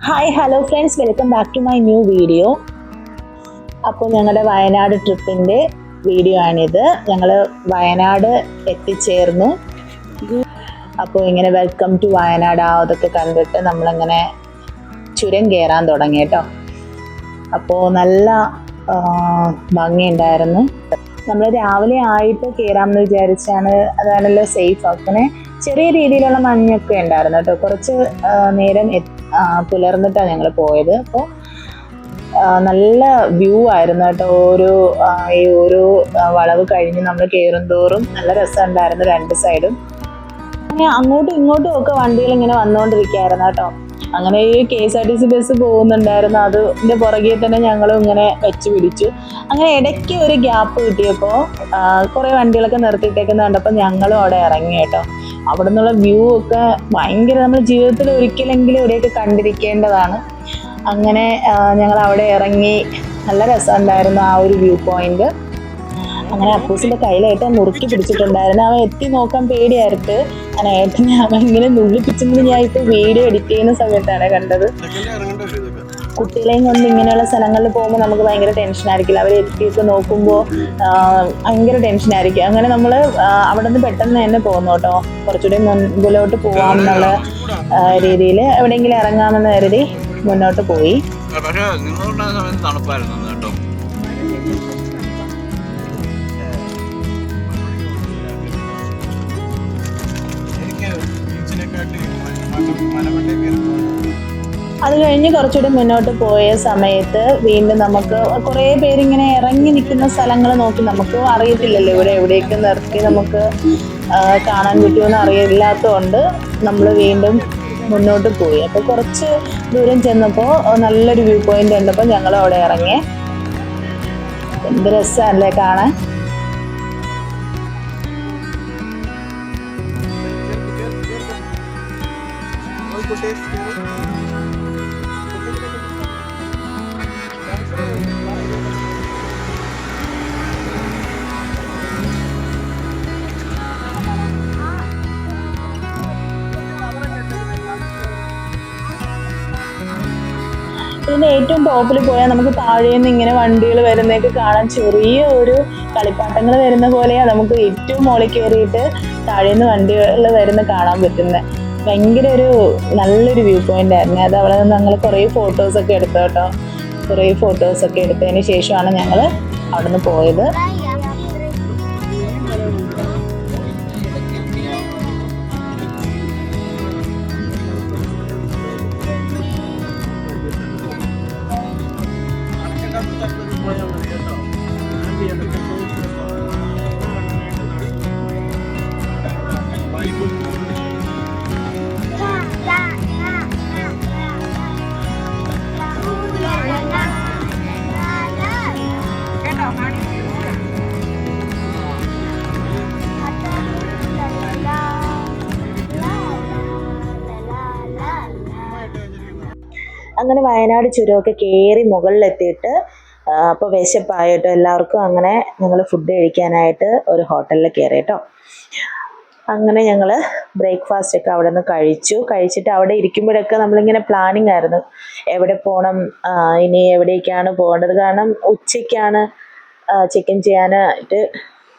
Hi hello friends welcome back to my new video അപ്പോൾ ഞങ്ങളുടെ Wayanad ട്രിപ്പിന്റെ video ആണിത്. ഞങ്ങൾ വയനാട് എത്തിച്ചേർന്നു. അപ്പോൾ ഇങ്ങനെ വെൽക്കം ടു വയനാട്. ആ അതൊക്കെ കണ്ടിട്ട് നമ്മളിങ്ങനെ ചുരം കയറാൻ തുടങ്ങി കേട്ടോ. അപ്പോൾ നല്ല ഭംഗിയുണ്ടായിരുന്നു. നമ്മൾ രാവിലെ ആയിട്ട് കയറാമെന്ന് വിചാരിച്ചാണ് അതാണല്ലോ സേഫ് അങ്ങനെ ചെറിയ രീതിയിലുള്ള മഞ്ഞൊക്കെ ഉണ്ടായിരുന്നു കേട്ടോ. കുറച്ച് നേരം പുലർന്നിട്ടാണ് ഞങ്ങൾ പോയത്. അപ്പോൾ നല്ല വ്യൂ ആയിരുന്നു കേട്ടോ. ഓരോ ഈ ഓരോ വളവ് കഴിഞ്ഞ് നമ്മൾ കയറും തോറും നല്ല രസമുണ്ടായിരുന്നു രണ്ട് സൈഡും. അങ്ങനെ അങ്ങോട്ടും ഇങ്ങോട്ടും ഒക്കെ വണ്ടികൾ ഇങ്ങനെ വന്നുകൊണ്ടിരിക്കുകയായിരുന്നു കേട്ടോ. അങ്ങനെ ഈ K S R T C bus പോകുന്നുണ്ടായിരുന്നു. അതിന്റെ പുറകെ തന്നെ ഞങ്ങളും ഇങ്ങനെ വെച്ച് പിടിച്ചു. അങ്ങനെ ഇടയ്ക്ക് ഒരു ഗ്യാപ്പ് കിട്ടിയപ്പോൾ കുറേ വണ്ടികളൊക്കെ നിർത്തിയിട്ടേക്കുന്ന കണ്ടപ്പോൾ ഞങ്ങളും അവിടെ ഇറങ്ങി കേട്ടോ. അവിടെ നിന്നുള്ള വ്യൂ ഒക്കെ ഭയങ്കര നമ്മൾ ജീവിതത്തിൽ ഒരിക്കലെങ്കിലും ഇവിടെയൊക്കെ കണ്ടിരിക്കേണ്ടതാണ്. അങ്ങനെ ഞങ്ങൾ അവിടെ ഇറങ്ങി നല്ല രസമുണ്ടായിരുന്നു ആ ഒരു വ്യൂ പോയിന്റ് അങ്ങനെ അപ്പൂസിന്റെ കയ്യിലായിട്ട് മുറുക്കി പിടിച്ചിട്ടുണ്ടായിരുന്നു. അവൻ എത്തി നോക്കാൻ പേടിയായിട്ട്. അങ്ങനെ ഏട്ടനെ അവൻ ഇങ്ങനെ നുള്ളിപ്പിച്ചെന്ന് ഞാൻ ഇപ്പൊ വീഡിയോ എഡിറ്റ് ചെയ്യുന്ന സമയത്താണ് കണ്ടത്. കുട്ടികളെയും കൊണ്ട് ഇങ്ങനെയുള്ള സ്ഥലങ്ങളിൽ പോകുമ്പോൾ നമുക്ക് ഭയങ്കര ടെൻഷനായിരിക്കില്ല അവർ എത്തിയൊക്കെ നോക്കുമ്പോൾ ഭയങ്കര ടെൻഷനായിരിക്കും അങ്ങനെ നമ്മൾ അവിടെ നിന്ന് പെട്ടെന്ന് തന്നെ പോകുന്നു കേട്ടോ. കുറച്ചുകൂടി മുൻപിലോട്ട് പോവാം എന്നുള്ള രീതിയിൽ എവിടെയെങ്കിലും ഇറങ്ങാമെന്ന് കരുതി മുന്നോട്ട് പോയി. പക്ഷെ നിങ്ങളുടെ സമയത്ത് തണുപ്പായിരുന്നു കേട്ടോ. എനിക്ക് ബീച്ചിനെക്കാട്ടി മലമണ്ടേ കയറി അത് കഴിഞ്ഞ് കുറച്ചുകൂടി മുന്നോട്ട് പോയ സമയത്ത് വീണ്ടും നമുക്ക് കുറേ പേരിങ്ങനെ ഇറങ്ങി നിൽക്കുന്ന സ്ഥലങ്ങൾ നോക്കി നമുക്ക് അറിയത്തില്ലല്ലോ ഇവിടെ എവിടെയൊക്കെ നിർത്തി നമുക്ക് കാണാൻ പറ്റുമെന്ന് അറിയില്ലാത്തതുകൊണ്ട് നമ്മൾ വീണ്ടും മുന്നോട്ട് പോയി. അപ്പോൾ കുറച്ച് ദൂരം ചെന്നപ്പോൾ നല്ലൊരു വ്യൂ പോയിന്റ് കണ്ടപ്പോൾ ഞങ്ങൾ അവിടെ ഇറങ്ങി. എന്ത് രസമല്ലേ കാണാൻ? ഏറ്റവും ടോപ്പിൽ പോയാൽ നമുക്ക് താഴെ നിന്ന് ഇങ്ങനെ വണ്ടികൾ വരുന്നതൊക്കെ കാണാൻ ചെറിയ ഒരു കളിപ്പാട്ടങ്ങൾ വരുന്ന പോലെയാണ് നമുക്ക് ഏറ്റവും മുകളിൽ കയറിയിട്ട് താഴേന്ന് വണ്ടികൾ വരുന്ന കാണാൻ പറ്റുന്നത് ഭയങ്കര ഒരു നല്ലൊരു വ്യൂ പോയിന്റ് ആയിരുന്നു. അത് അവിടെ നിന്ന് ഞങ്ങൾ കുറേ ഫോട്ടോസൊക്കെ എടുത്തു കേട്ടോ. കുറേ ഫോട്ടോസൊക്കെ എടുത്തതിന് ശേഷമാണ് ഞങ്ങൾ അവിടെ നിന്ന് പോയത്. അങ്ങനെ വയനാട് ചുരമൊക്കെ കയറി മുകളിലെത്തിയിട്ട് അപ്പോൾ വിശപ്പായിട്ട് എല്ലാവർക്കും അങ്ങനെ ഞങ്ങൾ ഫുഡ് കഴിക്കാനായിട്ട് ഒരു ഹോട്ടലിൽ കയറി കേട്ടോ അങ്ങനെ ഞങ്ങൾ ബ്രേക്ക്ഫാസ്റ്റ് ഒക്കെ അവിടെ നിന്ന് കഴിച്ചു. കഴിച്ചിട്ട് അവിടെ ഇരിക്കുമ്പോഴൊക്കെ നമ്മളിങ്ങനെ പ്ലാനിങ് ആയിരുന്നു. എവിടെ പോകണം ഇനി എവിടേക്കാണ് പോകേണ്ടത്? കാരണം ഉച്ചയ്ക്കാണ് ചിക്കൻ ചെയ്യാനായിട്ട്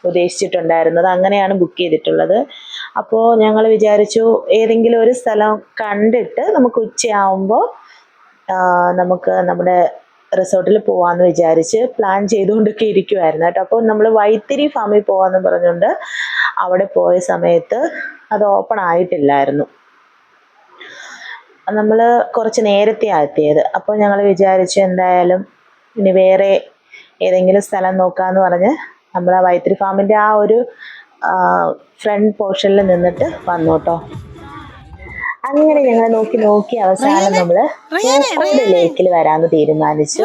ഉദ്ദേശിച്ചിട്ടുണ്ടായിരുന്നത്. അങ്ങനെയാണ് ബുക്ക് ചെയ്തിട്ടുള്ളത്. അപ്പോൾ ഞങ്ങൾ വിചാരിച്ചു ഏതെങ്കിലും ഒരു സ്ഥലം കണ്ടിട്ട് നമുക്ക് ഉച്ചയാവുമ്പോൾ നമുക്ക് നമ്മുടെ റിസോർട്ടിൽ പോവാന്ന് വിചാരിച്ച് പ്ലാൻ ചെയ്തുകൊണ്ടൊക്കെ ഇരിക്കുമായിരുന്നു കേട്ടോ. അപ്പോൾ നമ്മൾ വൈത്തിരി ഫാമിൽ പോവാന്ന് പറഞ്ഞുകൊണ്ട് അവിടെ പോയ സമയത്ത് അത് ഓപ്പൺ ആയിട്ടില്ലായിരുന്നു. നമ്മൾ കുറച്ച് നേരത്തെ എത്തിയത്. അപ്പോൾ ഞങ്ങൾ വിചാരിച്ചു എന്തായാലും ഇനി വേറെ ഏതെങ്കിലും സ്ഥലം നോക്കാന്ന് പറഞ്ഞ് നമ്മൾ ആ വൈത്തിരി ഫാമിന്റെ ആ ഒരു ഫ്രണ്ട് പോർഷനിൽ നിന്നിട്ട് വന്നു കേട്ടോ. അങ്ങനെ ഞങ്ങൾ നോക്കി നോക്കി അവസാനം നമ്മൾ പൂക്കോട് ലേക്കിൽ വരാന്ന് തീരുമാനിച്ചു.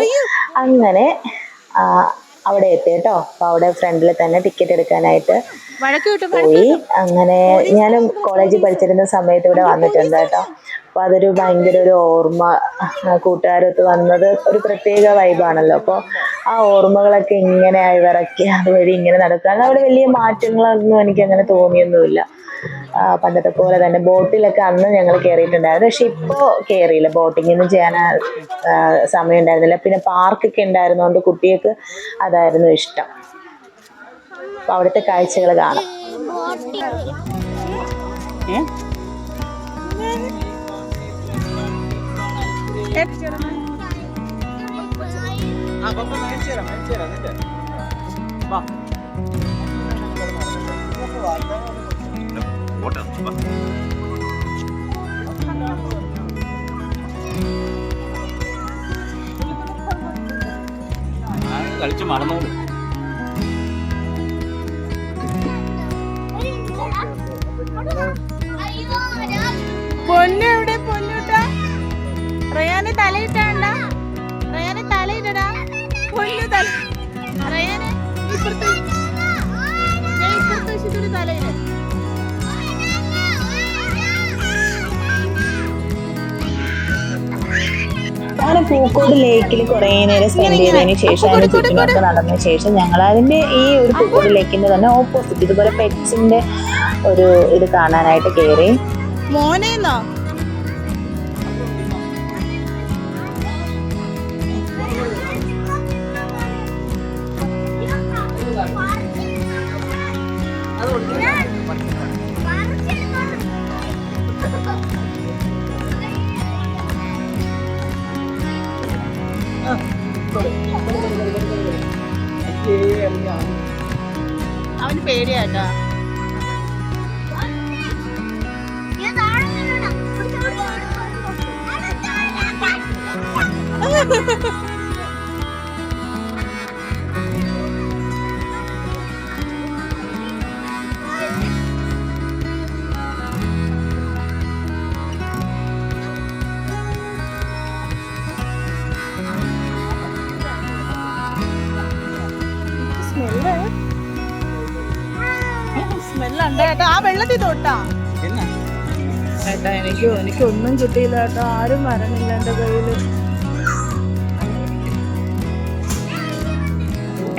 അങ്ങനെ അവിടെ എത്തി കേട്ടോ. അപ്പൊ അവിടെ ഫ്രണ്ടിൽ തന്നെ ടിക്കറ്റ് എടുക്കാനായിട്ട് പോയി. അങ്ങനെ ഞാനും കോളേജിൽ പഠിച്ചിരുന്ന സമയത്ത് ഇവിടെ വന്നിട്ടുണ്ട് കേട്ടോ. അപ്പോൾ അതൊരു ഭയങ്കര ഒരു ഓർമ്മ കൂട്ടുകാരൊത്ത് വന്നത് ഒരു പ്രത്യേക വൈബാണല്ലോ അപ്പോൾ ആ ഓർമ്മകളൊക്കെ ഇങ്ങനെ വിറക്കി അതുവഴി ഇങ്ങനെ നടക്കുക. അവിടെ വലിയ മാറ്റങ്ങളൊന്നും എനിക്ക് അങ്ങനെ തോന്നിയൊന്നുമില്ല. പണ്ടത്തെ പോലെ തന്നെ ബോട്ടിലൊക്കെ അന്ന് ഞങ്ങൾ കയറിയിട്ടുണ്ടായിരുന്നു പക്ഷെ ഇപ്പോൾ കയറിയില്ല ബോട്ടിംഗ് ഒന്നും ചെയ്യാൻ സമയം ഉണ്ടായിരുന്നില്ല പിന്നെ പാർക്കൊക്കെ ഉണ്ടായിരുന്നതുകൊണ്ട് കുട്ടികൾക്ക് അതായിരുന്നു ഇഷ്ടം. അപ്പോൾ അവിടുത്തെ കാഴ്ചകൾ കാണാം. ആ പപ്പ മേടിച്ചു തരാം മേടിച്ചു തരാം എന്നിട്ട് വാ. ആ, കളിച്ച് മറന്നോളൂ. പൊന്നെവിടെ പൊന്നുട്ടാ? റയാന് തലയിട്ടണ്ട. റയാന് തലയിടടാ. പൊന്നു തല റയാന് ഇപ്പുറത്ത് ഞാൻ ഇപ്പുറത്ത് വെച്ചിട്ടൊരു അങ്ങനെ പൂക്കോട് ലേക്കിൽ കുറേ നേരം സ്പെൻഡ് ചെയ്തതിന് ശേഷം അതിന് ചുറ്റിനൊക്കെ നടന്ന ശേഷം ഞങ്ങൾ അതിന്റെ ഈ ഒരു പൂക്കോട് ലേക്കിന്റെ തന്നെ ഓപ്പോസിറ്റ് ഇതുപോലെ പെറ്റ്സിന്റെ ഒരു ഇത് കാണാനായിട്ട് കയറി. മോനേന്നോ? ആ വെള്ളത്തിൽ തൊട്ടാ. എന്നാ? ഏട്ടാ എനിക്ക് എനിക്ക് ഒന്നും കിട്ടിയില്ല കേട്ടോ ആരും വരണില്ല എന്റെ കയ്യിൽ.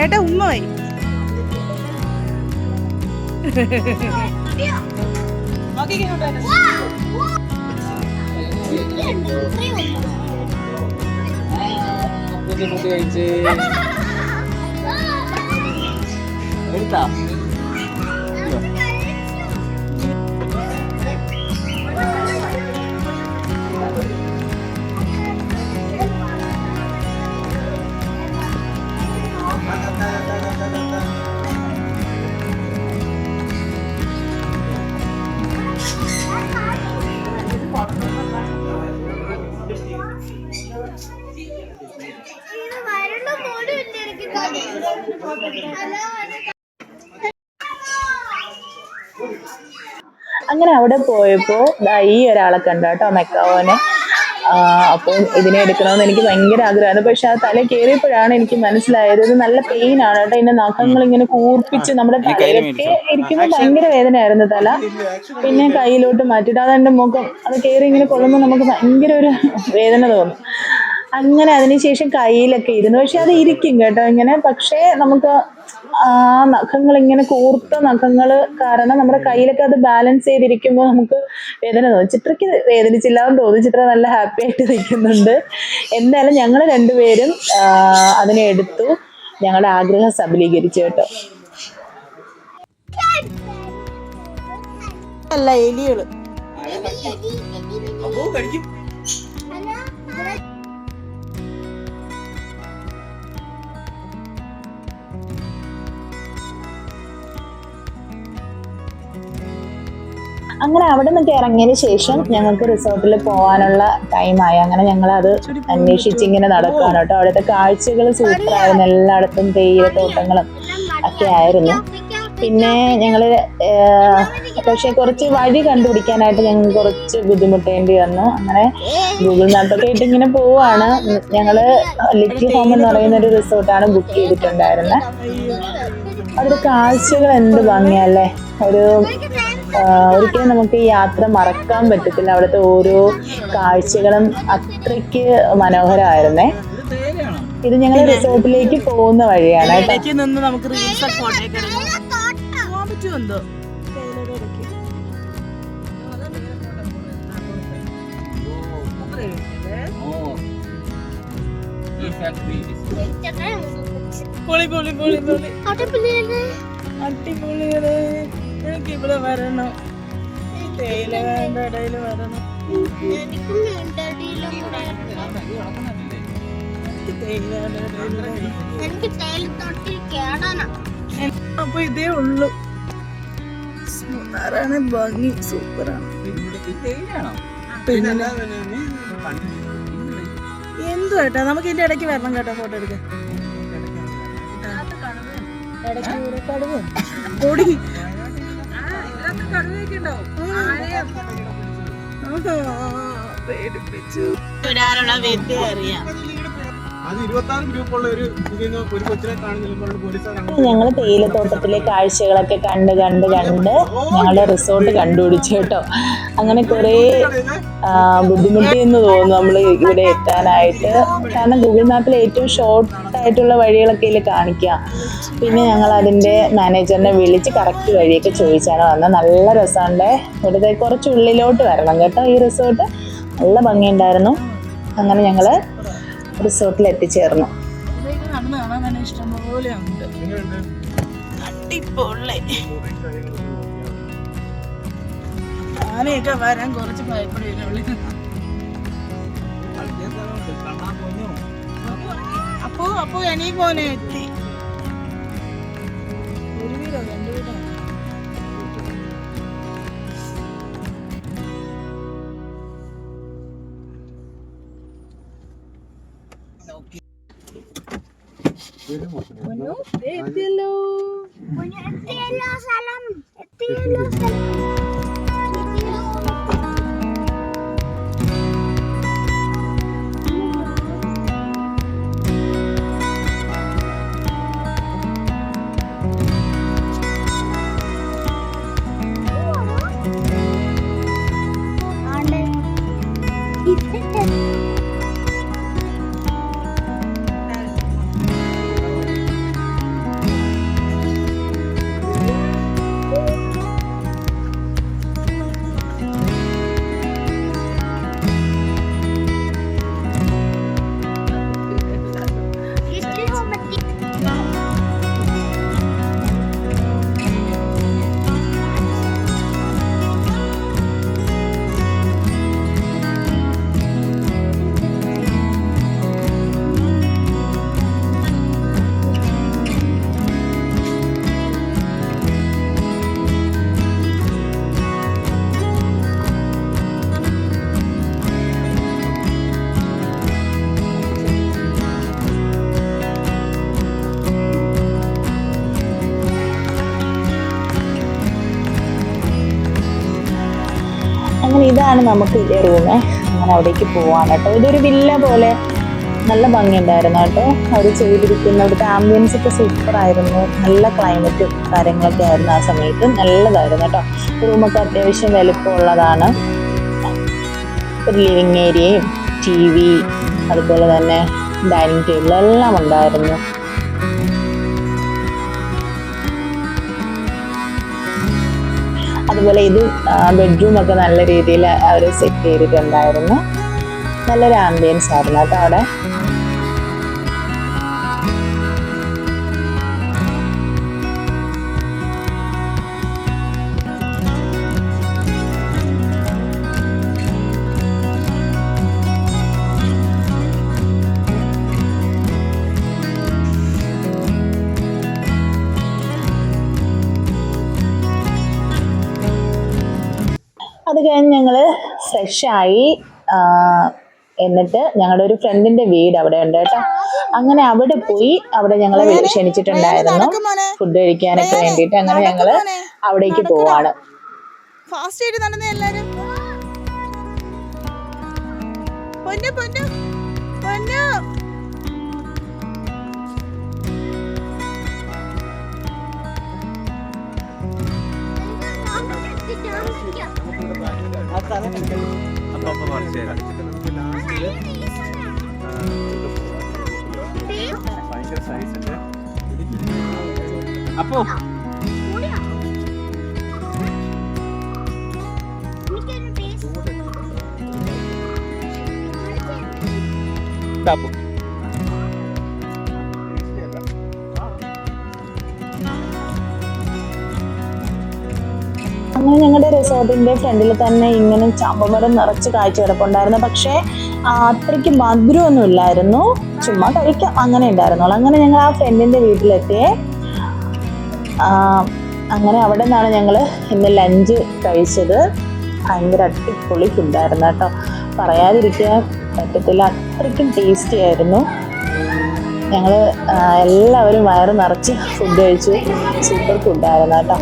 ഏട്ടാ ഉമ്മ ബുദ്ധിമുട്ട് കഴിച്ച്. എടുത്താ? അവിടെ പോയപ്പോൾ ഈ ഒരാളെ കണ്ടു കേട്ടോ മെക്കാവോനെ അപ്പോൾ ഇതിനെ എടുക്കണമെന്ന് എനിക്ക് ഭയങ്കര ആഗ്രഹമാണ് പക്ഷെ ആ തല കയറിയപ്പോഴാണ് എനിക്ക് മനസ്സിലായത് ഇത് നല്ല പെയിൻ ആണ് കേട്ടോ. ഇതിന്റെ നഖങ്ങൾ ഇങ്ങനെ കൂർപ്പിച്ച് നമ്മുടെ തലയിലൊക്കെ ഇരിക്കുമ്പോൾ ഭയങ്കര വേദനയായിരുന്നു തല. പിന്നെ കയ്യിലോട്ട് മാറ്റിയിട്ട് അതെന്റെ മുഖം അത് കയറി ഇങ്ങനെ കൊള്ളുമ്പോൾ നമുക്ക് ഭയങ്കര ഒരു വേദന തോന്നും. അങ്ങനെ അതിനുശേഷം കയ്യിലൊക്കെ ഇരുന്നു. പക്ഷെ അത് ഇരിക്കും കേട്ടോ ഇങ്ങനെ. പക്ഷേ നമുക്ക് ആ നഖങ്ങൾ ഇങ്ങനെ കൂർത്ത നഖങ്ങൾ കാരണം നമ്മുടെ കയ്യിലൊക്കെ അത് ബാലൻസ് ചെയ്തിരിക്കുമ്പോൾ നമുക്ക് വേദന തോന്നും. ചിത്രയ്ക്ക് വേദനിച്ചില്ലാന്ന് തോന്നി ചിത്ര നല്ല ഹാപ്പി ആയിട്ട് നിൽക്കുന്നുണ്ട്. എന്തായാലും ഞങ്ങൾ രണ്ടുപേരും അതിനെ എടുത്തു. ഞങ്ങളുടെ ആഗ്രഹം സബലീകരിച്ചു കേട്ടോ. അല്ല എലികൾ. അപ്പോ കഴിക്കും. അങ്ങനെ അവിടെ നിന്നൊക്കെ ഇറങ്ങിയതിന് ശേഷം ഞങ്ങൾക്ക് റിസോർട്ടിൽ പോകാനുള്ള ടൈമായി അങ്ങനെ ഞങ്ങൾ അത് അന്വേഷിച്ച് ഇങ്ങനെ നടക്കുകയാണ് കേട്ടോ. അവിടുത്തെ കാഴ്ചകൾ സൂപ്പറായിരുന്നു. എല്ലായിടത്തും തേയിലത്തോട്ടങ്ങളും ഒക്കെ ആയിരുന്നു. പിന്നെ ഞങ്ങൾ പക്ഷെ കുറച്ച് വഴി കണ്ടുപിടിക്കാനായിട്ട് ഞങ്ങൾ കുറച്ച് ബുദ്ധിമുട്ടേണ്ടി വന്നു. അങ്ങനെ ഗൂഗിൾ മാപ്പൊക്കെ ഇട്ട് ഇങ്ങനെ പോവാണ്. ഞങ്ങൾ ലിറ്റിൽ ഹോം എന്ന് പറയുന്ന ഒരു റിസോർട്ടാണ് ബുക്ക് ചെയ്തിട്ടുണ്ടായിരുന്നത് അവിടുത്തെ കാഴ്ചകൾ എന്ത് ഭംഗിയല്ലേ ഒരു ഒരിക്കലും നമുക്ക് ഈ യാത്ര മറക്കാൻ പറ്റത്തില്ല. അവിടുത്തെ ഓരോ കാഴ്ചകളും അത്രയ്ക്ക് മനോഹരമായിരുന്നേ. ഇത് ഇത് ഞങ്ങൾ റിസോർട്ടിലേക്ക് പോകുന്ന വഴിയാണ് കേട്ടോ. നിന്ന് നമുക്ക് റീൽസ് ഒക്കെ ഫോട്ടോയൊക്കെ എടുക്കാം. പോകാൻ പറ്റുമോ എന്തോ? തേയിലയുടെ ഇടയ്ക്ക്. ഓ ഈ ഫാക്ടറി പൊളി പൊളി പൊളി പൊളി. അവിടെ പിള്ളേര് അടിപൊളിയാണ്. എനിക്ക് ഇവിടെ വരണം. ഈ തേയിലയുടെ ഇടയിൽ വരണം. അപ്പൊ ഇതേ ഉള്ളു. മൂന്നാറാണ് ഭംഗി സൂപ്പറാണ്. പിന്നെ എന്തു കേട്ടോ നമുക്ക് ഇതിന്റെ ഇടയ്ക്ക് വരണം കേട്ടോ ഫോട്ടോ എടുക്കാൻ. കടുവ പൊടി പേടിപ്പിച്ചു. വരാനുള്ള വിദ്യ അറിയാം. ഞങ്ങൾ തേയിലത്തോട്ടത്തിലെ കാഴ്ചകളൊക്കെ കണ്ട് കണ്ട് കണ്ട് ഞങ്ങളുടെ റിസോർട്ട് കണ്ടുപിടിച്ചു കേട്ടോ. അങ്ങനെ കുറേ ബുദ്ധിമുട്ടി ബുദ്ധിമുട്ടിയെന്ന് തോന്നുന്നു നമ്മൾ ഇവിടെ എത്താനായിട്ട്. കാരണം ഗൂഗിൾ മാപ്പിൽ ഏറ്റവും ഷോർട്ട് ആയിട്ടുള്ള വഴികളൊക്കെ ഇതിൽ കാണിക്കുക പിന്നെ ഞങ്ങൾ അതിന്റെ മാനേജറിനെ വിളിച്ച് കറക്റ്റ് വഴിയൊക്കെ ചോദിച്ചാണ് വന്നത് നല്ല രസമുണ്ട്. ഇവിടുത്തെ കുറച്ച് ഉള്ളിലോട്ട് വരണം കേട്ടോ ഈ റിസോർട്ട് നല്ല ഭംഗിയുണ്ടായിരുന്നു. അങ്ങനെ ഞങ്ങൾ റിസോർട്ടിൽ എത്തിച്ചേർന്നു. അപ്പോ അപ്പോ എനി പോനെ എത്തി. ഒരു വീടോ രണ്ട് വീടോ മനു, ദേ എത്തിയല്ലോ എത്തിയല്ലോ സ്ഥലം ഇതാണ് നമുക്ക് ഇതേ റൂമ് അങ്ങനെ അവിടേക്ക് പോവാണ് കേട്ടോ. ഇതൊരു വില്ല പോലെ നല്ല ഭംഗിയുണ്ടായിരുന്നു കേട്ടോ. അവർ ചെയ്തിരിക്കുന്ന അവിടുത്തെ ആംബിയൻസ് ഒക്കെ സൂപ്പർ ആയിരുന്നു. നല്ല ക്ലൈമറ്റും കാര്യങ്ങളൊക്കെ ആയിരുന്നു ആ സമയത്ത്. നല്ലതായിരുന്നു കേട്ടോ. റൂമൊക്കെ അത്യാവശ്യം വലുപ്പമുള്ളതാണ്. ഒരു ലിവിങ് ഏരിയയും ടി വി അതുപോലെ തന്നെ ഡൈനിങ് ടേബിൾ എല്ലാം ഉണ്ടായിരുന്നു. അതുപോലെ ഇത് ബെഡ്റൂം ഒക്കെ നല്ല രീതിയിൽ അവർ സെറ്റ് ചെയ്തിട്ടുണ്ടായിരുന്നു. നല്ലൊരു ആംബിയൻസ് ആയിരുന്നു കേട്ടോ അവിടെ. കഴിഞ്ഞ് ഞങ്ങൾ ഫ്രഷായി എന്നിട്ട് ഞങ്ങളുടെ ഒരു ഫ്രണ്ടിന്റെ വീട് അവിടെ ഉണ്ട് കേട്ടോ. അങ്ങനെ അവിടെ പോയി അവിടെ ഞങ്ങളെ ക്ഷണിച്ചിട്ടുണ്ടായിരുന്നു. ഫുഡ് കഴിക്കാനൊക്കെ വേണ്ടിട്ട് അങ്ങനെ ഞങ്ങൾ അവിടേക്ക് പോവാണ്. ഫാസ്റ്റ് ആയിട്ട് നടന്നേ എല്ലാരും. പൊന്നു പൊന്നു പൊന്നു. അപ്പൊ അപ്പൊ പറിച്ചു തരാം ഭയങ്കര സൈസിന്റെ അപ്പോ? എനിക്കൊരു ടേസ്റ്റ് റിസോർട്ടിന്റെ ഫ്രണ്ടിൽ തന്നെ ഇങ്ങനെ ചമ്പമരം നിറച്ച് കാഴ്ച കിടപ്പുണ്ടായിരുന്നു. പക്ഷേ അത്രയ്ക്ക് മധുരമൊന്നും ഇല്ലായിരുന്നു ചുമ്മാ കഴിക്കാം. അങ്ങനെ ഉണ്ടായിരുന്നുള്ളൂ അങ്ങനെ ഞങ്ങൾ ആ ഫ്രണ്ടിന്റെ വീട്ടിലെത്തിയേ അങ്ങനെ അവിടെ നിന്നാണ് ഞങ്ങൾ ഇന്ന് ലഞ്ച് കഴിച്ചത്. ഭയങ്കര അടിപൊളി ഫുഡായിരുന്നു കേട്ടോ. പറയാതിരിക്കാൻ പറ്റത്തില്ല. അത്രയ്ക്കും ടേസ്റ്റി ആയിരുന്നു. ഞങ്ങൾ എല്ലാവരും വയറ് നിറച്ച് ഫുഡ് കഴിച്ചു. സൂപ്പർ ഫുഡായിരുന്നു കേട്ടോ.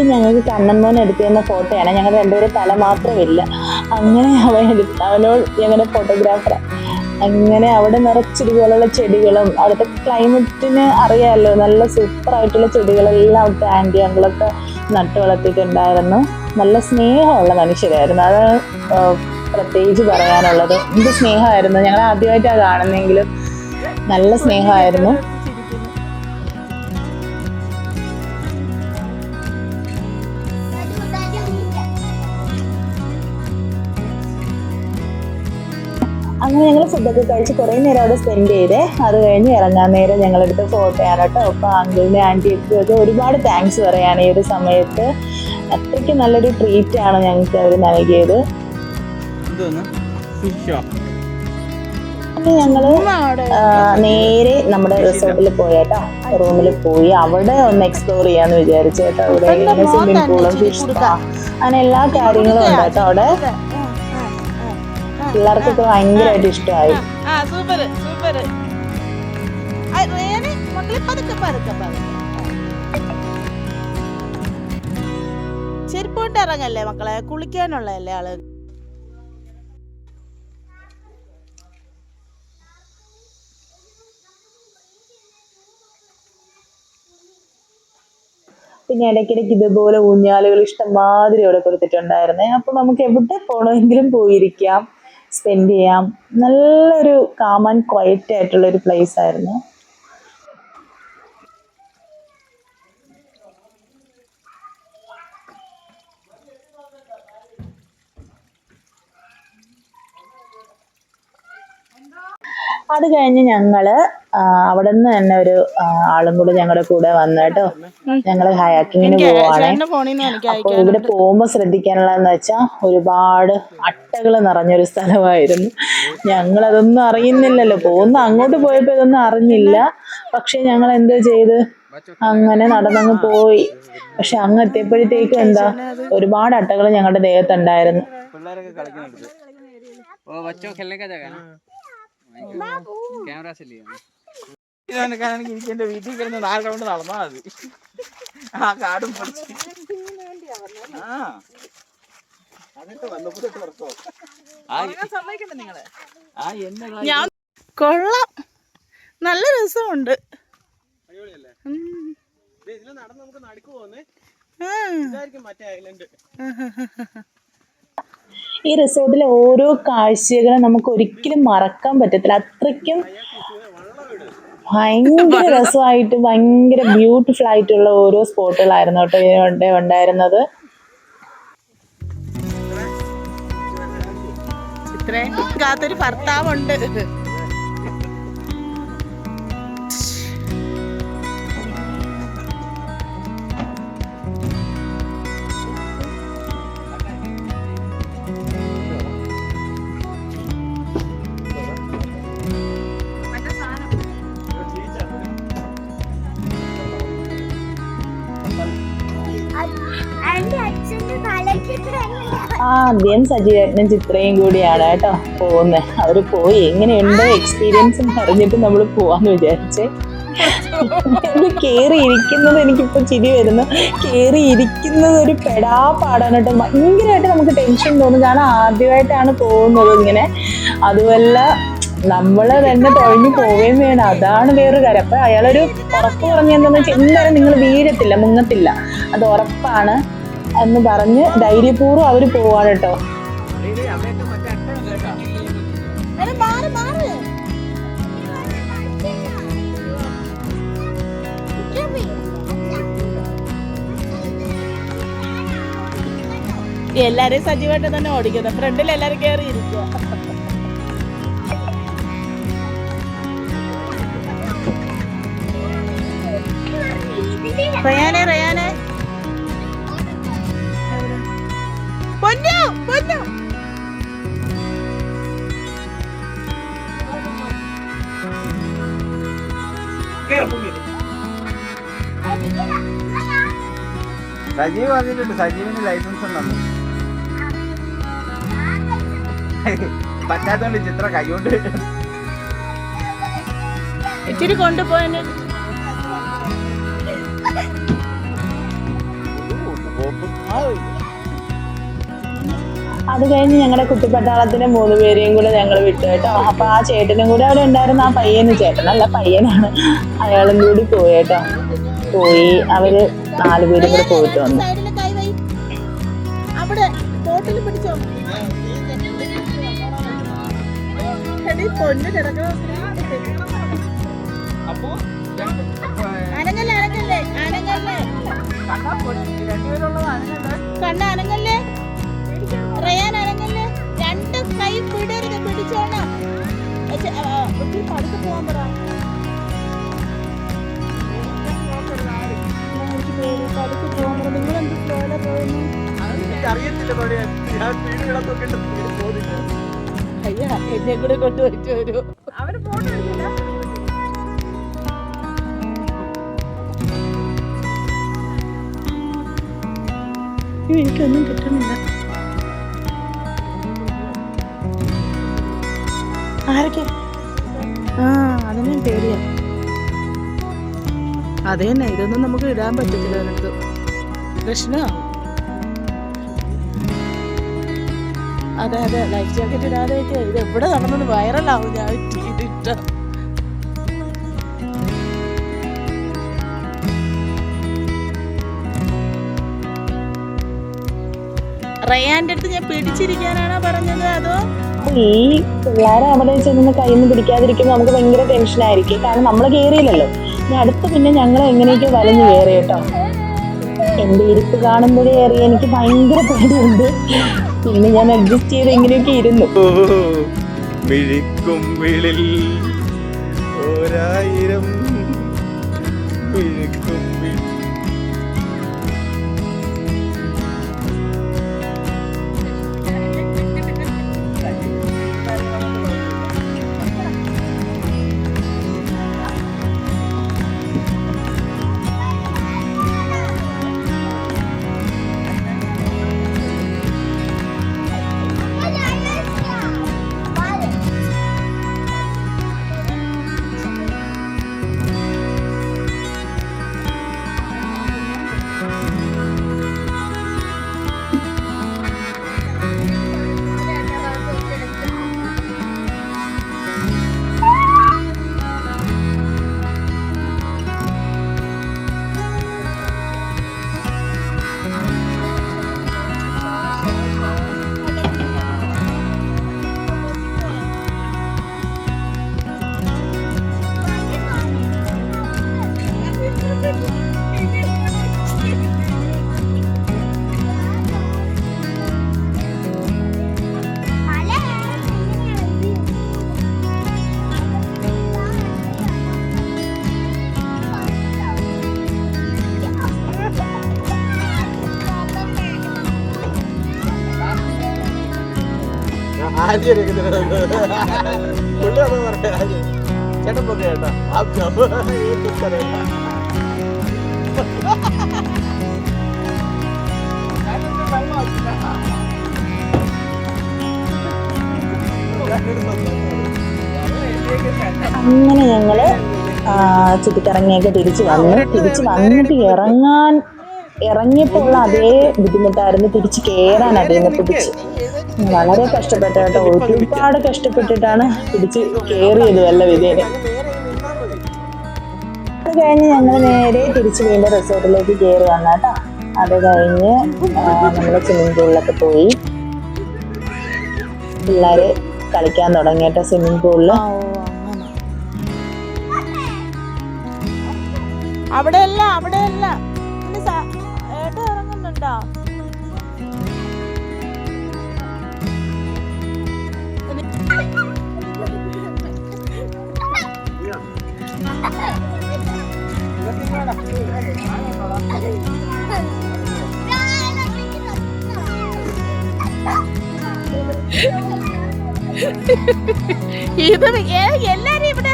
ഇത് ഞങ്ങൾക്ക് കണ്ണൻമോൻ എടുത്തു തന്ന ഫോട്ടോയാണ്. ഞങ്ങൾ രണ്ടുപേരും തല മാത്രമില്ല. അങ്ങനെ അവൻ എടുത്ത് അവനോട് ഞങ്ങളുടെ ഫോട്ടോഗ്രാഫർ അങ്ങനെ അവിടെ നിറച്ചിതുപോലുള്ള ചെടികളും അവിടുത്തെ ക്ലൈമറ്റിന് അറിയാമല്ലോ നല്ല സൂപ്പർ ആയിട്ടുള്ള ചെടികളെല്ലാം അവിടുത്തെ ആന്റി അങ്കിളൊക്കെ നട്ടു വളർത്തിയിട്ടുണ്ടായിരുന്നു. നല്ല സ്നേഹമുള്ള മനുഷ്യരായിരുന്നു. അത് പ്രത്യേകിച്ച് പറയാനുള്ളത്. എന്ത് സ്നേഹമായിരുന്നു? ഞങ്ങൾ ആദ്യമായിട്ടാണ് കാണുന്നെങ്കിലും നല്ല സ്നേഹമായിരുന്നു. അങ്ങനെ ഞങ്ങൾ ഫുഡൊക്കെ കഴിച്ച് കുറേ നേരം അവിടെ സ്പെൻഡ് ചെയ്തേ അത് കഴിഞ്ഞ് ഇറങ്ങാൻ നേരം ഞങ്ങളെടുത്ത് ഫോട്ടോ കേട്ടോ. അപ്പോൾ അങ്കിളിന്റെ ആന്റിക്കും ഒക്കെ ഒരുപാട് താങ്ക്സ് പറയാണ് ഈ ഒരു സമയത്ത്. അത്രയ്ക്ക് നല്ലൊരു ട്രീറ്റ് ആണ് ഞങ്ങൾക്ക് അവർ നൽകിയത്. ഞങ്ങൾ നേരെ നമ്മുടെ റിസോർട്ടിൽ പോയേട്ടോ റൂമിൽ പോയി അവിടെ ഒന്ന് എക്സ്പ്ലോർ ചെയ്യാന്ന് വിചാരിച്ചു കേട്ടോ. അവിടെ സ്വിമ്മിംഗ് പൂളും ഫിഷ് അങ്ങനെ എല്ലാ കാര്യങ്ങളും ഉണ്ട് കേട്ടോ അവിടെ. പിള്ളേർക്കൊക്കെ ഭയങ്കരമായിട്ട് ഇഷ്ടമായി. സൂപ്പർ സൂപ്പർ ചെരുപ്പോട്ട് ഇറങ്ങല്ലേ മക്കളെ? കുളിക്കാനുള്ളതല്ലേ ആൾ? പിന്നെ ഇടയ്ക്കിടയ്ക്ക് ഇതുപോലെ ഊഞ്ഞാലുകൾ ഇഷ്ടംമാതിരി അവിടെ കൊടുത്തിട്ടുണ്ടായിരുന്നേ. അപ്പോൾ നമുക്ക് എവിടെ പോകണമെങ്കിലും പോയിരിക്കാം. സ്പെൻഡ് ചെയ്യാം. നല്ലൊരു കാം ആൻഡ് ക്വയറ്റ് ആയിട്ടുള്ള ഒരു പ്ലേസ് ആയിരുന്നു. അത് കഴിഞ്ഞ് ഞങ്ങൾ അവിടെ നിന്ന് തന്നെ ഒരു ആളും കൂടെ ഞങ്ങളുടെ കൂടെ വന്നു കേട്ടോ. ഞങ്ങൾ ഹയാക്കിങ്ങിന് പോവാണേ. അപ്പൊ ഇവിടെ പോകുമ്പോ ശ്രദ്ധിക്കാനുള്ളതെന്ന് വെച്ചാ ഒരുപാട് അട്ടകൾ നിറഞ്ഞൊരു സ്ഥലമായിരുന്നു. ഞങ്ങൾ അതൊന്നും അറിയുന്നില്ലല്ലോ. പോകുന്ന അങ്ങോട്ട് പോയപ്പോ ഇതൊന്നും അറിഞ്ഞില്ല. പക്ഷെ ഞങ്ങൾ എന്തോ ചെയ്ത്? അങ്ങനെ നടന്നങ്ങ് പോയി. പക്ഷെ അങ്ങ് എത്തിയപ്പോഴത്തേക്കും എന്താ ഒരുപാട് അട്ടകൾ ഞങ്ങളുടെ ദേഹത്തുണ്ടായിരുന്നു. ക്യാമറാസ് ഇല്ലേ ഇതൊക്കെ ഇരിക്കേണ്ട വീട്ടിൽ കിടന്ന് നാല് റൗണ്ട് നടന്നാ ആ കാടും പൊടിച്ച് ആ. കൊള്ളാം. നല്ല രസമുണ്ട്. നടന്ന് നമുക്ക് നടുക്ക് പോകുന്നേ മറ്റേ ഐലൻഡ് ഈ റിസോർട്ടിലെ ഓരോ കാഴ്ചകളും നമുക്ക് ഒരിക്കലും മറക്കാൻ പറ്റത്തില്ല. അത്രയ്ക്കും ഭയങ്കര രസമായിട്ട് ഭയങ്കര ബ്യൂട്ടിഫുൾ ആയിട്ടുള്ള ഓരോ സ്പോട്ടുകളായിരുന്നു കേട്ടോ ഇവിടെ ഉണ്ടായിരുന്നത്. ഭർത്താവുണ്ട്. ആദ്യം സജീവേട്ടനും ചിത്രയും കൂടിയാണ് കേട്ടോ പോകുന്നത് അവർ പോയി. എങ്ങനെയുണ്ട് എക്സ്പീരിയൻസ് പറഞ്ഞിട്ട് നമ്മൾ പോവാന്ന് വിചാരിച്ചേ. കേറി ഇരിക്കുന്നത് എനിക്കിപ്പോൾ ചിരി വരുന്നു. കയറി ഇരിക്കുന്നത് ഒരു പെടാ പാടാണ് കേട്ടോ. ഭയങ്കരമായിട്ട് നമുക്ക് ടെൻഷൻ തോന്നും. കാരണം ആദ്യമായിട്ടാണ് പോകുന്നത് ഇങ്ങനെ. അതുമല്ല നമ്മൾ തന്നെ തുഴഞ്ഞു പോവുകയും വേണം. അതാണ് വേറൊരു കാര്യം. അപ്പൊ അയാളൊരു ഉറപ്പ് പറഞ്ഞെന്താന്ന് വെച്ചാൽ എന്തായാലും നിങ്ങൾ വീഴത്തില്ല മുങ്ങത്തില്ല. അത് ഉറപ്പാണ്. എന്ന് പറഞ്ഞ് ധൈര്യപൂർവം അവർ പോവാണ് കേട്ടോ. എല്ലാരെയും സജീവമായിട്ട് തന്നെ ഓടിക്കുന്നത് ഫ്രണ്ടിൽ എല്ലാരും കയറി ഇരിക്കുക റയാനെ റയാനെ. സജീവ് വന്നിട്ടുണ്ട്. സജീവിന് ലൈസൻസ് ഉണ്ടെന്ന്. പറ്റാത്തോണ്ട് ചിത്ര കൈകൊണ്ട് ഇച്ചിരി കൊണ്ടുപോയെന്നെ. അത് കഴിഞ്ഞ് ഞങ്ങളുടെ കുട്ടിപ്പട്ടാളത്തിന് മൂന്ന് പേരെയും കൂടെ ഞങ്ങൾ വിട്ടു കേട്ടോ. അപ്പൊ ആ ചേട്ടനും കൂടെ അവിടെ ഉണ്ടായിരുന്ന. ആ പയ്യന് ചേട്ടനല്ല പയ്യനാണ്. അയാളും കൂടി പോയി കേട്ടോ. പോയി. അവർ നാല് പേരും കൂടെ പോയിട്ട് വന്നു. അവിടെ പിടിച്ചോ? അപ്പോ അനങ്ങല്ലേ അനങ്ങല്ലേ? അനങ്ങല്ലേ? കണ്ണ അനങ്ങല്ലേ? ഒത്തിരി പതുക്കെ പറ. പതുക്കെ പറ. നിങ്ങൾ എന്ത് സ്ലോയിലാ പോകുന്നു? അയ്യ എന്നെ കൂടെ കൊണ്ടുപോയിട്ട് വരൂ. അവർ ഫോട്ടോ എടുക്കില്ല എനിക്കൊന്നും കിട്ടുന്നില്ല. ആരൊക്കെ? ആ അതിനും പേടിയാ. അത് തന്നെ ഇതൊന്നും നമുക്ക് ഇടാൻ പറ്റത്തില്ല അതിനകത്ത് പ്രശ്നമാണ് അതെ അതെ ലൈഫ് ജാക്കറ്റ് ഇടാതെ ഇത് എവിടെ നടന്നത്? വൈറലാവും ഞാൻ ഇതിട്ട റയാന്റെ അടുത്ത് ഞാൻ പിടിച്ചിരിക്കാനാണോ പറഞ്ഞത് അതോ അപ്പൊ ഈ പിള്ളേരെ അവിടെ ചെന്ന് കയ്യിൽ നിന്ന് പിടിക്കാതിരിക്കുമ്പോൾ നമുക്ക് ഭയങ്കര ടെൻഷനായിരിക്കും കാരണം നമ്മൾ കയറിയില്ലല്ലോ ഇനി അടുത്ത് പിന്നെ ഞങ്ങൾ എങ്ങനെയൊക്കെ വലഞ്ഞു കയറി കേട്ടോ? എന്റെ ഇരിപ്പ് കാണുമ്പോഴേ ഏറി എനിക്ക് ഭയങ്കര പേടിയുണ്ട്. പിന്നെ ഞാൻ അഡ്ജസ്റ്റ് ചെയ്ത് എങ്ങനെയൊക്കെ ഇരുന്നു. മിഴിക്കുമ്പിളിൽ ഒരായിരം. മിഴിക്കുമ്പിൾ അങ്ങനെ ഞങ്ങൾ ചുറ്റിക്കറങ്ങിയൊക്കെ തിരിച്ചു വന്നു. തിരിച്ചു വന്നിട്ട് ഇറങ്ങാൻ ഇറങ്ങിയപ്പോൾ ഉള്ള അതേ ബുദ്ധിമുട്ടായിരുന്നു തിരിച്ച് കയറാൻ അതിന് പിടിച്ച്. വളരെ കഷ്ടപ്പെട്ട കേട്ടോ. ഒരുപാട് കഷ്ടപ്പെട്ടിട്ടാണ് പിടിച്ച് കയറിയത് വല്ല വിധേനെ. അത് കഴിഞ്ഞ് ഞങ്ങൾ നേരെ തിരിച്ച് വീണ്ടും റിസോർട്ടിലേക്ക് കയറി വന്ന കേട്ടോ അത് കഴിഞ്ഞ് നമ്മൾ സ്വിമ്മിംഗ് പൂളിലൊക്കെ പോയി. പിള്ളേർ കളിക്കാൻ തുടങ്ങി കേട്ടോ സ്വിമ്മിംഗ് പൂളിൽ അവിടെയല്ല അവിടെയല്ല. ഇറങ്ങുന്നുണ്ടോ ഇത് എല്ലാരും ഇവിടെ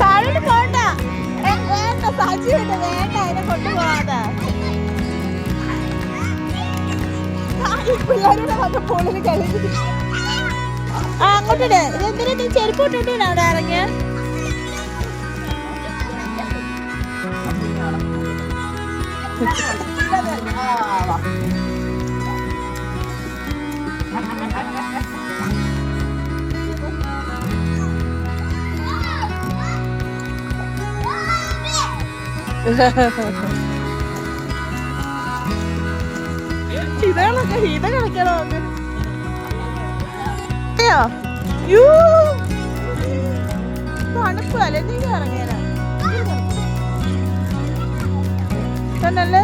താഴോട്ട് പോണ്ട ഏ, വേണ്ട സാക്ഷി വേണ്ട അതിനെ കൊണ്ടുപോവാതെ പിള്ളേരുടെ വന്ന ഫോണിൽ ആ അവിടെ ഇറങ്ങിയ? ഇതകളൊക്കെ ഇത് കളിക്കണോ? അയ്യോ. യ്യോ. തണുപ്പ് അല്ലേ? നീ ഇറങ്ങിയാലോ തന്നല്ലേ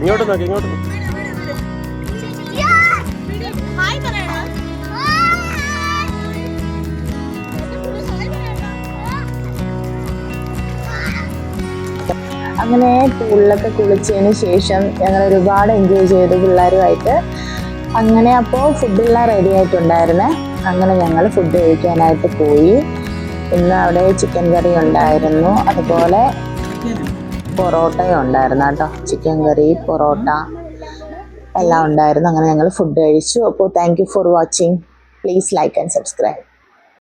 ഇങ്ങോട്ട് നോക്കി ഇങ്ങോട്ട് നോക്ക്. അങ്ങനെ പൂളിലൊക്കെ കുളിച്ചതിന് ശേഷം ഞങ്ങൾ ഒരുപാട് എൻജോയ് ചെയ്തു പിള്ളേരുമായിട്ട്. അങ്ങനെ അപ്പോൾ ഫുഡെല്ലാം റെഡി ആയിട്ടുണ്ടായിരുന്നേ. അങ്ങനെ ഞങ്ങൾ ഫുഡ് കഴിക്കാനായിട്ട് പോയി. ഇന്ന് അവിടെ ചിക്കൻ കറി ഉണ്ടായിരുന്നു. അതുപോലെ പൊറോട്ടയും ഉണ്ടായിരുന്നു കേട്ടോ. ചിക്കൻ കറി പൊറോട്ട എല്ലാം ഉണ്ടായിരുന്നു. അങ്ങനെ ഞങ്ങൾ ഫുഡ് കഴിച്ചു. അപ്പോൾ thank you for watching please like and subscribe